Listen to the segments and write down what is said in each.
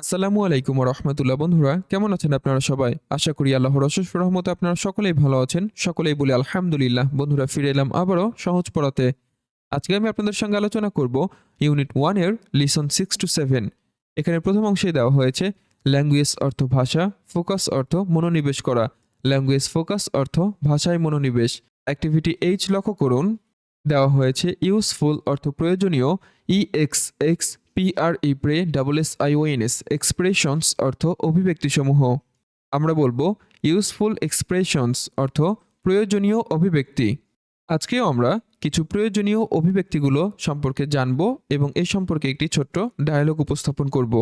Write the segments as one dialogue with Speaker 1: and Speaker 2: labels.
Speaker 1: আসসালামু আলাইকুম রহমতুল্লাহ বন্ধুরা, কেমন আছেন আপনারা সবাই? আশা করি আল্লাহর অশেষ রহমতে আপনারা সকলেই ভালো আছেন। সকলেই বলি আলহামদুলিল্লাহ। বন্ধুরা, ফিরে এলাম আবারও সহজ পড়াতে। আজকে আমি আপনাদের সঙ্গে আলোচনা করব ইউনিট ওয়ানের লিসন সিক্স টু সেভেন এখানে প্রথম অংশে দেওয়া হয়েছে ল্যাঙ্গুয়েজ অর্থ ভাষা ফোকাস অর্থ মনোনিবেশ করা। ল্যাঙ্গুয়েজ ফোকাস অর্থ ভাষায় মনোনিবেশ। অ্যাক্টিভিটি এইচ লক্ষ্য করুন। দেওয়া হয়েছে ইউজফুল অর্থ প্রয়োজনীয়। E X X P R E pray double S I I O N S expressions অর্থ অভিব্যক্তিসমূহ আমরা বলব ইউজফুল এক্সপ্রেশনস অর্থ প্রয়োজনীয় অভিব্যক্তি আজকেও আমরা কিছু প্রয়োজনীয় অভিব্যক্তিগুলো সম্পর্কে জানব এবং এই সম্পর্কে একটি ছোট্ট ডায়ালগ উপস্থাপন করব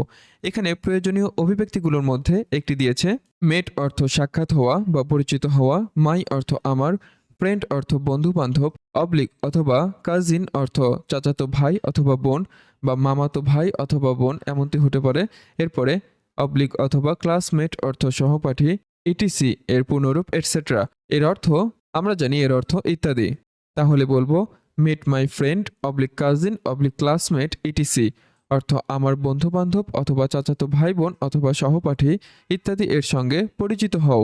Speaker 1: এখানে প্রয়োজনীয় অভিব্যক্তিগুলোর মধ্যে একটি দিয়েছে মেট অর্থ সাক্ষাৎ হওয়া বা পরিচিত হওয়া মাই অর্থ আমার ফ্রেন্ড অর্থ বন্ধু বান্ধব অবলিক অথবা কাজিন অর্থ চাচাতো ভাই অথবা বোন বা মামাতো ভাই অথবা বোন এমনটি হতে পারে। এরপরে অবলিক অথবা ক্লাসমেট অর্থ সহপাঠী ইটিসি এর পুনরূপ এটসেট্রা এর অর্থ, আমরা জানি এর অর্থ ইত্যাদি। তাহলে বলব met my friend oblique cousin oblique classmate etc অর্থ আমার বন্ধু বান্ধব অথবা চাচাতো ভাই বোন অথবা সহপাঠী, ইত্যাদি এর সঙ্গে পরিচিত হও।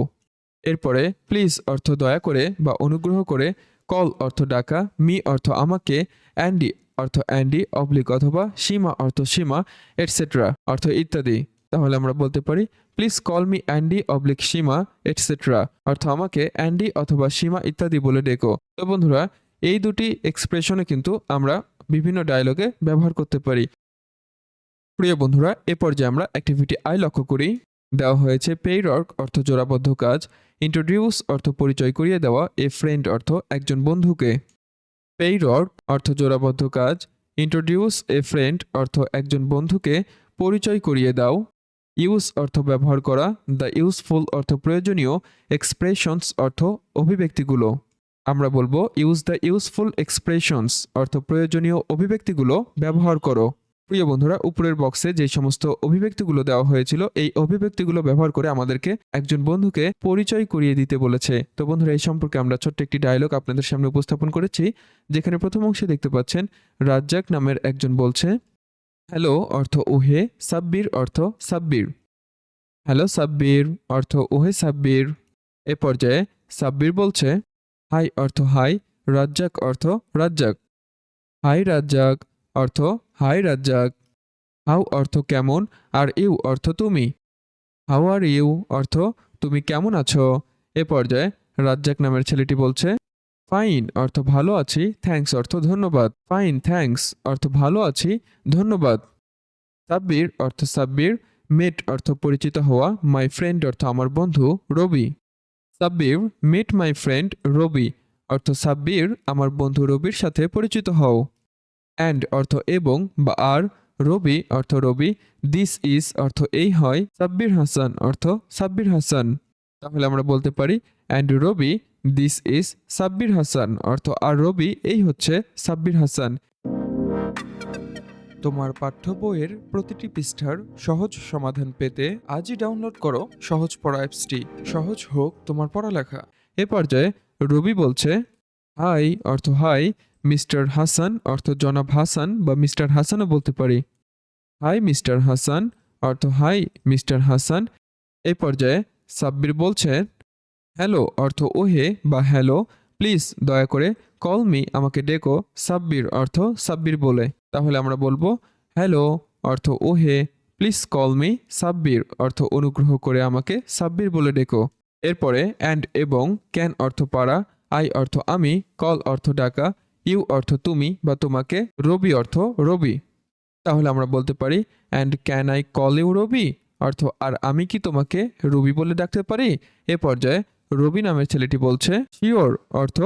Speaker 1: এরপরে, প্লিজ অর্থ দয়া করে বা অনুগ্রহ করে কল অর্থ ডাকা, মি অর্থ আমাকে, অ্যান্ডি অর্থ অ্যান্ডি, অবলিক অথবা সীমা অর্থ সীমা এটসেট্রা অর্থ ইত্যাদি। তাহলে আমরা বলতে পারি, please call me Andy, oblique Seema et cetera অর্থ আমাকে, অ্যান্ডি অথবা সীমা ইত্যাদি বলে ডেকো। তো বন্ধুরা, এই দুটি এক্সপ্রেশনে কিন্তু আমরা বিভিন্ন ডায়লগে ব্যবহার করতে পারি। প্রিয় বন্ধুরা, এ পর্যায়ে আমরা অ্যাক্টিভিটি আই লক্ষ্য করি। দেওয়া হয়েছে পেইরক অর্থ জোড়াবদ্ধ কাজ ইন্ট্রোডিউস অর্থ পরিচয় করিয়ে দেওয়া, এ ফ্রেন্ড অর্থ একজন বন্ধুকে। পেইরক অর্থ জোড়াবদ্ধ কাজ। ইন্ট্রোডিউস এ ফ্রেন্ড অর্থ একজন বন্ধুকে পরিচয় করিয়ে দাও। ইউজ অর্থ ব্যবহার করা। দ্য ইউজফুল অর্থ প্রয়োজনীয়। এক্সপ্রেশনস অর্থ অভিব্যক্তিগুলো। আমরা বলব ইউজ দ্য ইউজফুল এক্সপ্রেশনস অর্থ প্রয়োজনীয় অভিব্যক্তিগুলো ব্যবহার করো। প্রিয় বন্ধুরা, উপরের বক্সে যে সমস্ত অভিব্যক্তিগুলো দেওয়া হয়েছিল, এই অভিব্যক্তিগুলো ব্যবহার করে আমাদেরকে একজন বন্ধুকে পরিচয় করিয়ে দিতে বলেছে। তো বন্ধুরা, এই সম্পর্কে আমরা ছোট্ট একটি ডায়লগ আপনাদের সামনে উপস্থাপন করেছি, যেখানে প্রথম অংশে দেখতে পাচ্ছেন, রাজ্জাক নামের একজন বলছে, হ্যালো, অর্থ ওহে, সাব্বির, অর্থ সাব্বির। হ্যালো, সাব্বির, অর্থ ওহে, সাব্বির। এ পর্যায়ে সাব্বির বলছে, হাই, অর্থ হাই, রাজ্জাক, অর্থ রাজ্জাক। হাই, রাজ্জাক অর্থ, হাই রাজ্জাক। হাউ অর্থ, কেমন। আর ইউ অর্থ, তুমি। হাউ আর ইউ অর্থ, তুমি কেমন আছো? এ পর্যায়ে রাজ্জাক নামের ছেলেটি বলছে, ফাইন অর্থ, ভালো আছি। থ্যাঙ্কস অর্থ, ধন্যবাদ। ফাইন থ্যাঙ্কস অর্থ, ভালো আছি। ধন্যবাদ। সাব্বির অর্থ, সাব্বির। মেট অর্থ, পরিচিত হওয়া। মাই ফ্রেন্ড অর্থ, আমার বন্ধু। Ravi. Sabbir met my friend Ravi. অর্থ, সাব্বির, আমার বন্ধু রবির সাথে পরিচিত হও। অ্যান্ড অর্থ এবং, বা আর, রবি, অর্থ রবি দিস ইজ অর্থ এই হয়, সাব্বির হাসান, অর্থ সাব্বির হাসান। তাহলে আমরা বলতে পারি and Robi this is Sabbir Hasan, অর্থ আর রবি, এই হচ্ছে সাব্বির হাসান। তোমার পাঠ্য বইয়ের প্রতিটি পৃষ্ঠার সহজ সমাধান পেতে আজই ডাউনলোড করো সহজ পড়া অ্যাপসটি। সহজ হোক তোমার পড়ালেখা। এ পর্যায়ে রবি বলছে হাই অর্থ হাই মিস্টার হাসান, অর্থ জনাব হাসান বা মিস্টার হাসানও বলতে পারি। হাই, মিস্টার হাসান, অর্থ হাই, মিস্টার হাসান। এই পর্যায়ে সাব্বির বলছে, হ্যালো, অর্থ ওহে বা হ্যালো, প্লিজ দয়া করে কল মি, আমাকে ডেকো সাব্বির, অর্থ সাব্বির বলে। তাহলে আমরা বলব, হ্যালো, অর্থ ওহে, প্লিজ কল মি সাব্বির, অর্থ অনুগ্রহ করে আমাকে সাব্বির বলে ডেকো। এরপরে অ্যান্ড এবং ক্যান অর্থ পারা আই অর্থ আমি, কল অর্থ ডাকা ইউ অর্থ তুমি বা তোমাকে, রবি অর্থ রবি। তাহলে আমরা বলতে পারি and can I call you Ravi? অর্থ, আর আমি কি তোমাকে রবি বলে ডাকতে পারি? এ পর্যায়ে রবি নামের ছেলেটি বলছে শিওর অর্থ,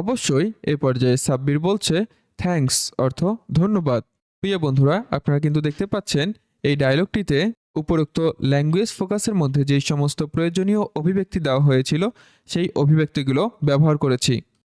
Speaker 1: অবশ্যই এ পর্যায়ে সাব্বির বলছে থ্যাঙ্কস অর্থ, ধন্যবাদ প্রিয় বন্ধুরা, আপনারা কিন্তু দেখতে পাচ্ছেন, এই ডায়লগটিতে উপরোক্ত ল্যাঙ্গুয়েজ ফোকাসের মধ্যে যেই সমস্ত প্রয়োজনীয় অভিব্যক্তি দেওয়া হয়েছিল, সেই অভিব্যক্তিগুলো ব্যবহার করেছি।